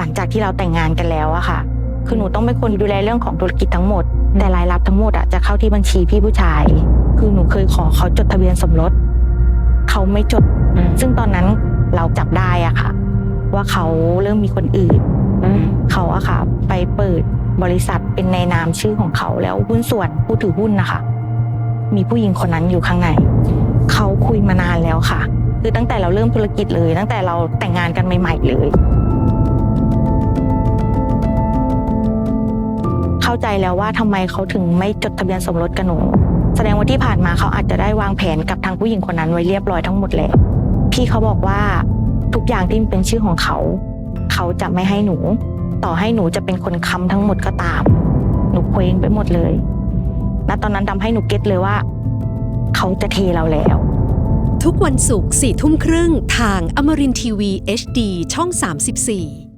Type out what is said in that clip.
หลังจากที่เราแต่งงานกันแล้วอะค่ะ คือหนูต้องเป็นคนดูแลเรื่องของธุรกิจทั้งหมด แต่รายรับทั้งหมดอะจะเข้าที่บัญชีพี่ผู้ชาย คือหนูเคยขอเขาจดทะเบียนสมรสเขาไม่จด ซึ่งตอนนั้นเราจับได้อะค่ะ ว่าเขาเริ่มมีคนอื่นเขาอะค่ะ ไปเปิดบริษัทเป็นในนามชื่อของเขาแล้วหุ้นส่วนผู้ถือหุ้นนะคะ มีผู้หญิงคนนั้นอยู่ข้างในเขาคุยมานานแล้วค่ะ คือตั้งแต่เราเริ่มธุรกิจเลย ตั้งแต่เราแต่งงานกันใหม่ ๆ เลย ใจแล้วว่าทำไมเขาถึงไม่จดทะเบียนสมรสกับหนู แสดงว่าที่ผ่านมาเขาอาจจะได้วางแผนกับทางผู้หญิงคนนั้นไว้เรียบร้อยทั้งหมดแล้วพี่เขาบอกว่าทุกอย่างที่เป็นชื่อของเขา เขาจะไม่ให้หนู ต่อให้หนูจะเป็นคนค้ำทั้งหมดก็ตาม หนูเคว้งไปหมดเลยณตอนนั้นทำให้หนูเก็ตเลยว่า เขาจะเทเราแล้ว ทุกวันศุกร์สี่ทุ่มครึ่งทางอมรินทีวี HD ช่อง 34